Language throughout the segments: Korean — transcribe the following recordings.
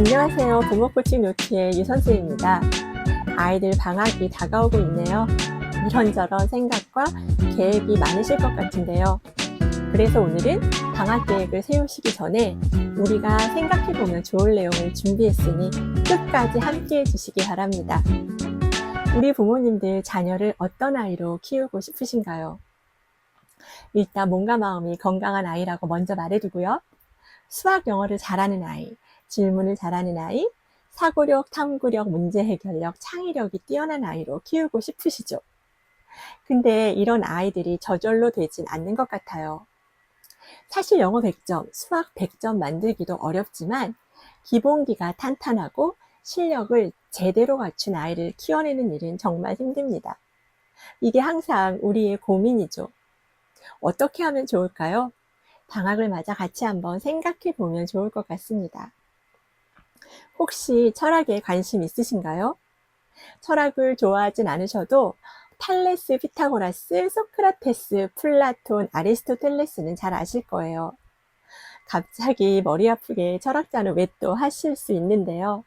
안녕하세요. 부모 코칭 노트의 유선수입니다. 아이들 방학이 다가오고 있네요. 이런저런 생각과 계획이 많으실 것 같은데요. 그래서 오늘은 방학 계획을 세우시기 전에 우리가 생각해보면 좋을 내용을 준비했으니 끝까지 함께 해 주시기 바랍니다. 우리 부모님들 자녀를 어떤 아이로 키우고 싶으신가요? 일단 몸과 마음이 건강한 아이라고 먼저 말해두고요. 수학 영어를 잘하는 아이, 질문을 잘하는 아이, 사고력, 탐구력, 문제 해결력, 창의력이 뛰어난 아이로 키우고 싶으시죠? 근데 이런 아이들이 저절로 되진 않는 것 같아요. 사실 영어 100점, 수학 100점 만들기도 어렵지만 기본기가 탄탄하고 실력을 제대로 갖춘 아이를 키워내는 일은 정말 힘듭니다. 이게 항상 우리의 고민이죠. 어떻게 하면 좋을까요? 방학을 맞아 같이 한번 생각해 보면 좋을 것 같습니다. 혹시 철학에 관심 있으신가요? 철학을 좋아하진 않으셔도 탈레스, 피타고라스, 소크라테스, 플라톤, 아리스토텔레스는 잘 아실 거예요. 갑자기 머리 아프게 철학자는 왜 또 하실 수 있는데요.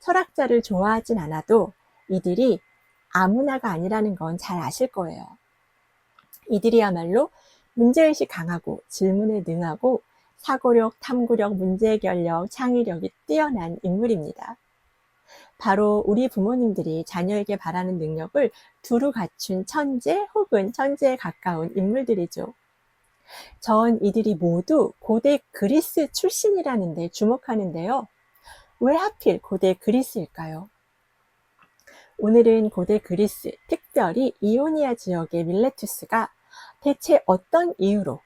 철학자를 좋아하진 않아도 이들이 아무나가 아니라는 건 잘 아실 거예요. 이들이야말로 문제의식 강하고 질문에 능하고 사고력, 탐구력, 문제해결력, 창의력이 뛰어난 인물입니다. 바로 우리 부모님들이 자녀에게 바라는 능력을 두루 갖춘 천재 혹은 천재에 가까운 인물들이죠. 전 이들이 모두 고대 그리스 출신이라는 데 주목하는데요. 왜 하필 고대 그리스일까요? 오늘은 고대 그리스, 특별히 이오니아 지역의 밀레투스가 대체 어떤 이유로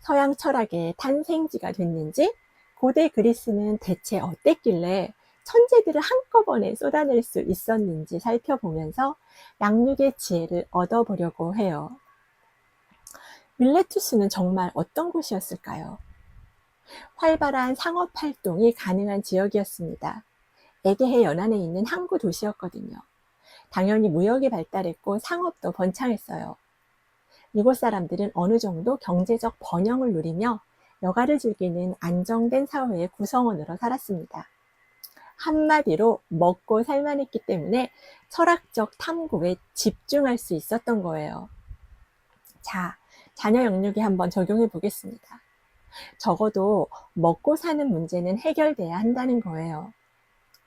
서양 철학의 탄생지가 됐는지, 고대 그리스는 대체 어땠길래 천재들을 한꺼번에 쏟아낼 수 있었는지 살펴보면서 양육의 지혜를 얻어보려고 해요. 밀레투스는 정말 어떤 곳이었을까요? 활발한 상업 활동이 가능한 지역이었습니다. 에게해 연안에 있는 항구 도시였거든요. 당연히 무역이 발달했고 상업도 번창했어요. 이곳 사람들은 어느 정도 경제적 번영을 누리며 여가를 즐기는 안정된 사회의 구성원으로 살았습니다. 한마디로 먹고 살만했기 때문에 철학적 탐구에 집중할 수 있었던 거예요. 자, 자녀 영역에 한번 적용해 보겠습니다. 적어도 먹고 사는 문제는 해결돼야 한다는 거예요.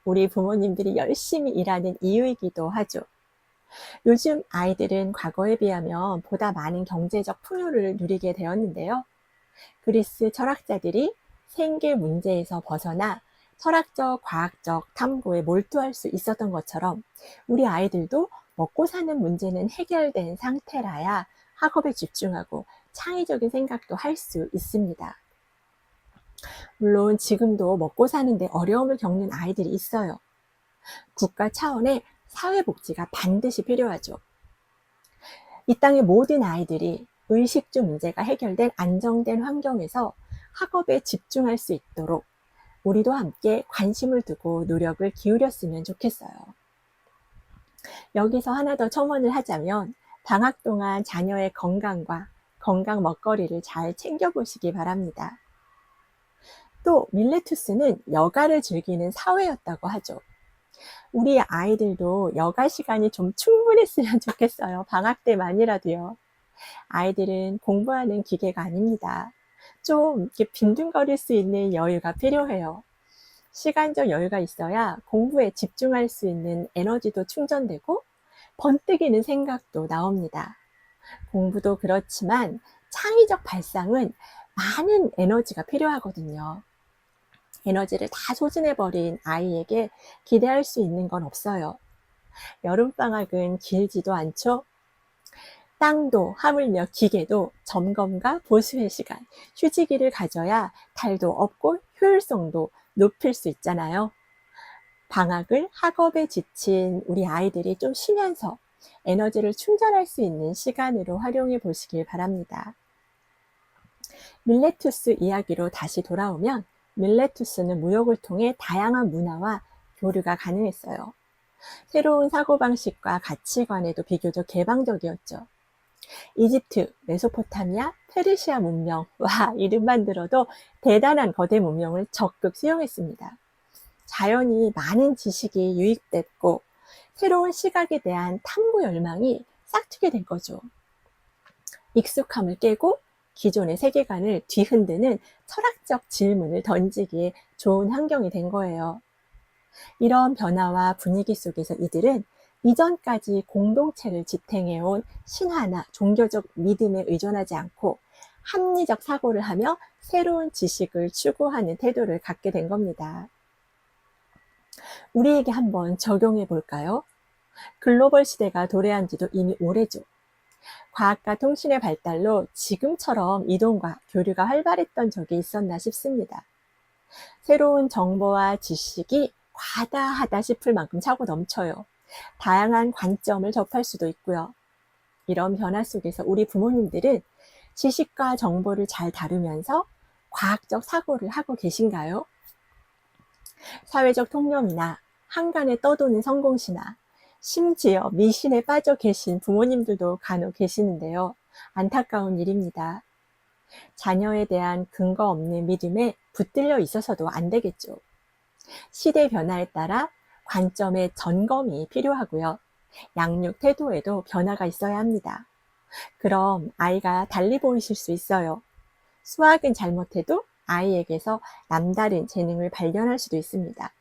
우리 부모님들이 열심히 일하는 이유이기도 하죠. 요즘 아이들은 과거에 비하면 보다 많은 경제적 풍요를 누리게 되었는데요. 그리스 철학자들이 생계 문제에서 벗어나 철학적, 과학적 탐구에 몰두할 수 있었던 것처럼 우리 아이들도 먹고 사는 문제는 해결된 상태라야 학업에 집중하고 창의적인 생각도 할 수 있습니다. 물론 지금도 먹고 사는데 어려움을 겪는 아이들이 있어요. 국가 차원의 사회복지가 반드시 필요하죠. 이 땅의 모든 아이들이 의식주 문제가 해결된 안정된 환경에서 학업에 집중할 수 있도록 우리도 함께 관심을 두고 노력을 기울였으면 좋겠어요. 여기서 하나 더 첨언을 하자면 방학 동안 자녀의 건강과 건강 먹거리를 잘 챙겨보시기 바랍니다. 또 밀레투스는 여가를 즐기는 사회였다고 하죠. 우리 아이들도 여가 시간이 좀 충분했으면 좋겠어요. 방학 때만이라도요. 아이들은 공부하는 기계가 아닙니다. 좀 이렇게 빈둥거릴 수 있는 여유가 필요해요. 시간적 여유가 있어야 공부에 집중할 수 있는 에너지도 충전되고 번뜩이는 생각도 나옵니다. 공부도 그렇지만 창의적 발상은 많은 에너지가 필요하거든요. 에너지를 다 소진해버린 아이에게 기대할 수 있는 건 없어요. 여름방학은 길지도 않죠? 땅도 하물며 기계도 점검과 보수의 시간, 휴지기를 가져야 탈도 없고 효율성도 높일 수 있잖아요. 방학을 학업에 지친 우리 아이들이 좀 쉬면서 에너지를 충전할 수 있는 시간으로 활용해 보시길 바랍니다. 밀레투스 이야기로 다시 돌아오면 밀레투스는 무역을 통해 다양한 문화와 교류가 가능했어요. 새로운 사고방식과 가치관에도 비교적 개방적이었죠. 이집트, 메소포타미아, 페르시아 문명, 와, 이름만 들어도 대단한 거대 문명을 적극 수용했습니다. 자연히 많은 지식이 유입됐고 새로운 시각에 대한 탐구 열망이 싹트게 된 거죠. 익숙함을 깨고 기존의 세계관을 뒤흔드는 철학적 질문을 던지기에 좋은 환경이 된 거예요. 이런 변화와 분위기 속에서 이들은 이전까지 공동체를 지탱해온 신화나 종교적 믿음에 의존하지 않고 합리적 사고를 하며 새로운 지식을 추구하는 태도를 갖게 된 겁니다. 우리에게 한번 적용해 볼까요? 글로벌 시대가 도래한 지도 이미 오래죠. 과학과 통신의 발달로 지금처럼 이동과 교류가 활발했던 적이 있었나 싶습니다. 새로운 정보와 지식이 과다하다 싶을 만큼 차고 넘쳐요. 다양한 관점을 접할 수도 있고요. 이런 변화 속에서 우리 부모님들은 지식과 정보를 잘 다루면서 과학적 사고를 하고 계신가요? 사회적 통념이나 한간에 떠도는 성공시나 심지어 미신에 빠져 계신 부모님들도 간혹 계시는데요. 안타까운 일입니다. 자녀에 대한 근거 없는 믿음에 붙들려 있어서도 안 되겠죠. 시대 변화에 따라 관점의 점검이 필요하고요. 양육 태도에도 변화가 있어야 합니다. 그럼 아이가 달리 보이실 수 있어요. 수학은 잘못해도 아이에게서 남다른 재능을 발견할 수도 있습니다.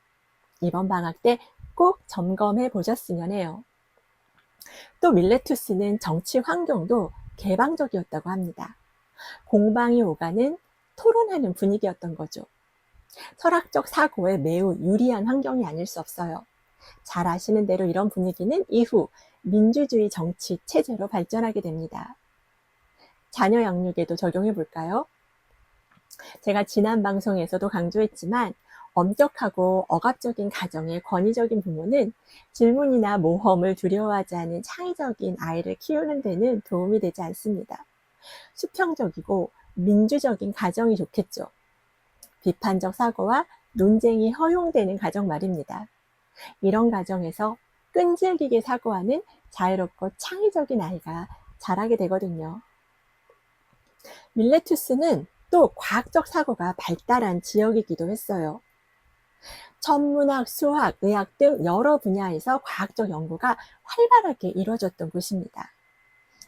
이번 방학 때 꼭 점검해 보셨으면 해요. 또 밀레투스는 정치 환경도 개방적이었다고 합니다. 공방이 오가는 토론하는 분위기였던 거죠. 철학적 사고에 매우 유리한 환경이 아닐 수 없어요. 잘 아시는 대로 이런 분위기는 이후 민주주의 정치 체제로 발전하게 됩니다. 자녀 양육에도 적용해 볼까요? 제가 지난 방송에서도 강조했지만 엄격하고 억압적인 가정의 권위적인 부모는 질문이나 모험을 두려워하지 않은 창의적인 아이를 키우는 데는 도움이 되지 않습니다. 수평적이고 민주적인 가정이 좋겠죠. 비판적 사고와 논쟁이 허용되는 가정 말입니다. 이런 가정에서 끈질기게 사고하는 자유롭고 창의적인 아이가 자라게 되거든요. 밀레투스는 또 과학적 사고가 발달한 지역이기도 했어요. 천문학, 수학, 의학 등 여러 분야에서 과학적 연구가 활발하게 이루어졌던 곳입니다.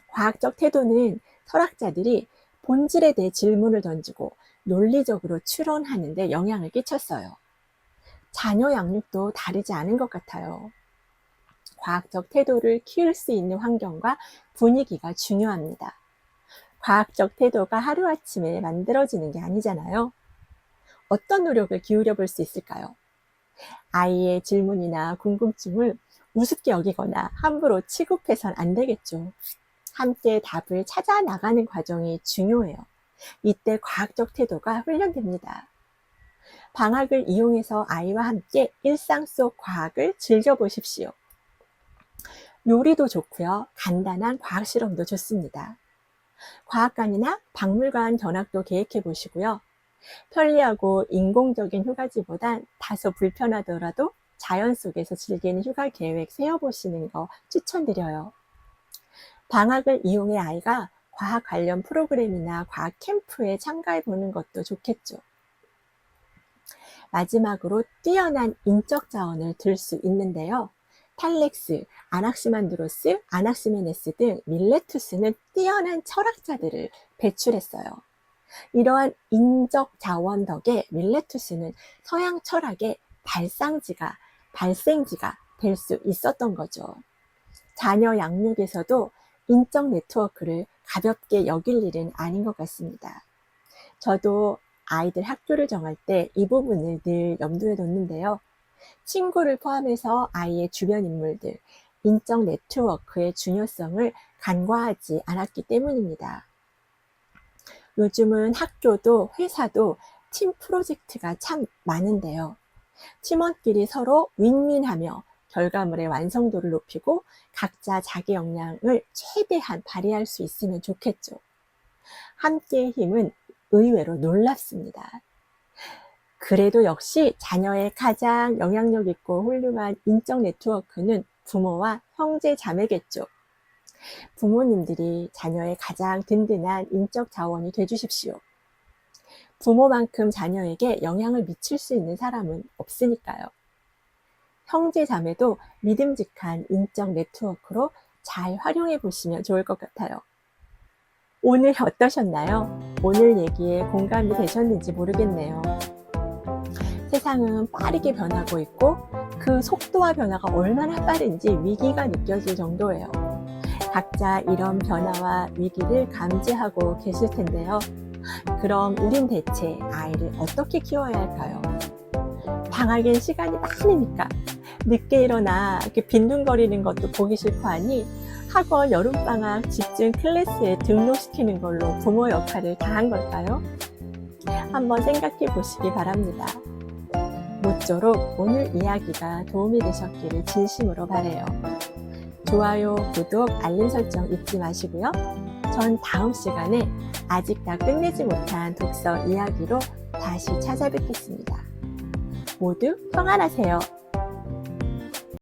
과학적 태도는 철학자들이 본질에 대해 질문을 던지고 논리적으로 추론하는 데 영향을 끼쳤어요. 자녀 양육도 다르지 않은 것 같아요. 과학적 태도를 키울 수 있는 환경과 분위기가 중요합니다. 과학적 태도가 하루아침에 만들어지는 게 아니잖아요. 어떤 노력을 기울여 볼 수 있을까요? 아이의 질문이나 궁금증을 우습게 여기거나 함부로 취급해선 안 되겠죠. 함께 답을 찾아 나가는 과정이 중요해요. 이때 과학적 태도가 훈련됩니다. 방학을 이용해서 아이와 함께 일상 속 과학을 즐겨보십시오. 요리도 좋고요. 간단한 과학 실험도 좋습니다. 과학관이나 박물관 견학도 계획해 보시고요. 편리하고 인공적인 휴가지보단 다소 불편하더라도 자연 속에서 즐기는 휴가 계획 세워보시는 거 추천드려요. 방학을 이용해 아이가 과학 관련 프로그램이나 과학 캠프에 참가해 보는 것도 좋겠죠. 마지막으로 뛰어난 인적 자원을 들 수 있는데요. 탈렉스, 아낙시만드로스, 아낙시메네스 등 밀레투스는 뛰어난 철학자들을 배출했어요. 이러한 인적 자원 덕에 밀레투스는 서양 철학의 발상지가, 발생지가 될 수 있었던 거죠. 자녀 양육에서도 인적 네트워크를 가볍게 여길 일은 아닌 것 같습니다. 저도 아이들 학교를 정할 때 이 부분을 늘 염두에 놓는데요. 친구를 포함해서 아이의 주변 인물들, 인적 네트워크의 중요성을 간과하지 않았기 때문입니다. 요즘은 학교도 회사도 팀 프로젝트가 참 많은데요. 팀원끼리 서로 윈윈하며 결과물의 완성도를 높이고 각자 자기 역량을 최대한 발휘할 수 있으면 좋겠죠. 함께의 힘은 의외로 놀랍습니다. 그래도 역시 자녀의 가장 영향력 있고 훌륭한 인적 네트워크는 부모와 형제 자매겠죠. 부모님들이 자녀의 가장 든든한 인적 자원이 되주십시오. 부모만큼 자녀에게 영향을 미칠 수 있는 사람은 없으니까요. 형제 자매도 믿음직한 인적 네트워크로 잘 활용해 보시면 좋을 것 같아요. 오늘 어떠셨나요? 오늘 얘기에 공감이 되셨는지 모르겠네요. 세상은 빠르게 변하고 있고 그 속도와 변화가 얼마나 빠른지 위기가 느껴질 정도예요. 각자 이런 변화와 위기를 감지하고 계실 텐데요. 그럼 우린 대체 아이를 어떻게 키워야 할까요? 방학엔 시간이 많으니까 늦게 일어나 이렇게 빈둥거리는 것도 보기 싫고 하니 학원 여름방학 집중 클래스에 등록시키는 걸로 부모 역할을 다한 걸까요? 한번 생각해 보시기 바랍니다. 모쪼록 오늘 이야기가 도움이 되셨기를 진심으로 바래요. 좋아요, 구독, 알림 설정 잊지 마시고요. 전 다음 시간에 아직 다 끝내지 못한 독서 이야기로 다시 찾아뵙겠습니다. 모두 평안하세요.